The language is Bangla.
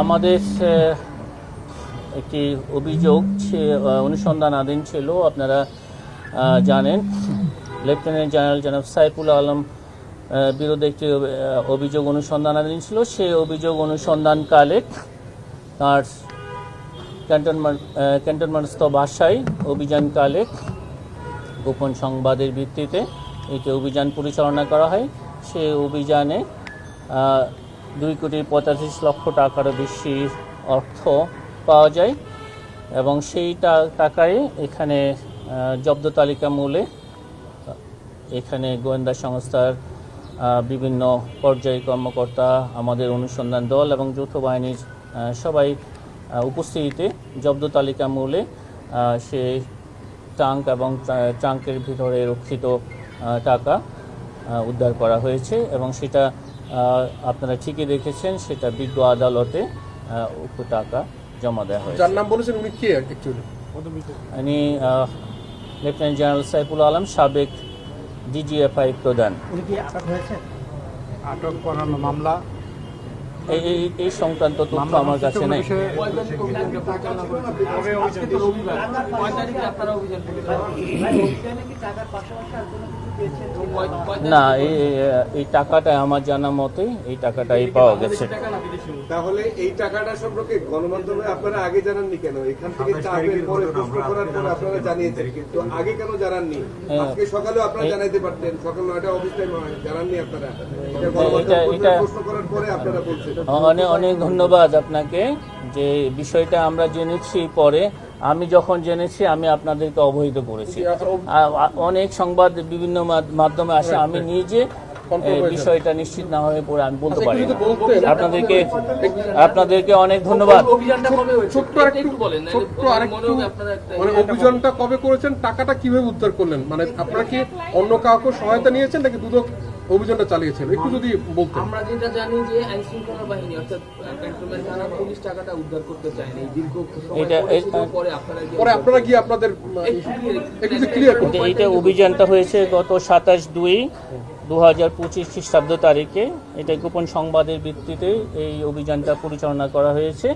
আমাদের একটি অভিযোগ অনুসন্ধানাধীন ছিল, আপনারা জানেন। লেফটেন্যান্ট জেনারেল জনাব সাইফুল আলম বিরুদ্ধে একটি অভিযোগ অনুসন্ধানাধীন ছিল। সেই অভিযোগ অনুসন্ধানকালে তার ক্যান্টনমেন্ট ক্যান্টনমেন্টস্থ বাসায় অভিযানকালে গোপন সংবাদের ভিত্তিতে একটি অভিযান পরিচালনা করা হয়। সেই অভিযানে দুই কোটি পঁয়তাল্লিশ লক্ষ টাকারও বেশি অর্থ পাওয়া যায় এবং সেই টাকায় এখানে জব্দ তালিকা মূলে, এখানে গোয়েন্দা সংস্থার বিভিন্ন পর্যায়ে কর্মকর্তা, আমাদের অনুসন্ধান দল এবং যৌথ বাহিনীর সবাই উপস্থিতিতে জব্দ তালিকা মূলে সে ট্রাঙ্ক এবং ট্রা- ট্রাঙ্কের ভিতরে রক্ষিত টাকা উদ্ধার করা হয়েছে এবং সেটা আপনারা ঠিকই দেখেছেন সেটা বিজ্ঞ আদালতে টাকা জমা দেওয়া হয়েছে। যার নাম বলেছেন উনি কে? অ্যাকচুয়ালি উনি লেফটেন্যান্ট জেনারেল সাইফুল আলম সাবেক ডিজিএফআই প্রধান। উনি কি আটক হয়েছে আটক করানো মামলা এই এই- এই সংক্রান্ত তথ্য আমার কাছে নেই। না এই টাকাটা আমার জানা মতে এই টাকাটাই পাওয়া গেছে। তাহলে এই টাকাটা সম্পর্কে গণমাধ্যমে আপনারা আগে জানাননি কেন? এখান থেকে চাপের পরে প্রশ্ন করার পরে আপনারা জানিয়েছেন। কিন্তু আগে কেন জানাননি? আজকে সকালে আপনারা জানাইতে পারতেন। সকাল নয়টা অফিস টাইম জানাননি আপনারা। এটা- প্রশ্ন করার পরে আপনারা বলছেন। অনেক অনেক ধন্যবাদ আপনাকে যে বিষয়টা আমরা জেনেছি পরে। আমি যখন জেনেছি আমি আপনাদেরকে অবহিত করেছি। আ- আ- অনেক সংবাদ বিভিন্ন মাধ্যমে আসে। আমি নিজে বিষয়টা নিশ্চিত না হয়ে পড়ে আমি বলতে পারি আপনাদেরকে আপনাদেরকে অনেক ধন্যবাদ। ছোট্ট আরেকটু মানে অভিযানটা কবে করেছেন টাকাটা কীভাবে উদ্ধার করলেন? মানে আপনারা কি অন্য কাউকে সহায়তা নিয়েছেন নাকি দুদক অভিযানটা চালিয়েছেন একটু যদি বলতেন। আমরা যেটা জানি যে আইন শৃঙ্খলা বাহিনী অর্থাৎ ক্যান্টনমেন্ট পুলিশ টাকাটা উদ্ধার করতে চায়নি। দীর্ঘ পরে আপনারা গিয়ে পরে আপনারা গিয়ে আপনাদের একটু ক্লিয়ার করুন এটা- এইটা অভিযানটা হয়েছে গত সাতাশ দুই দু হাজার পঁচিশ খ্রিস্টাব্দ তারিখে। এটা গোপন সংবাদের ভিত্তিতে এই অভিযানটা পরিচালনা করা হয়েছে।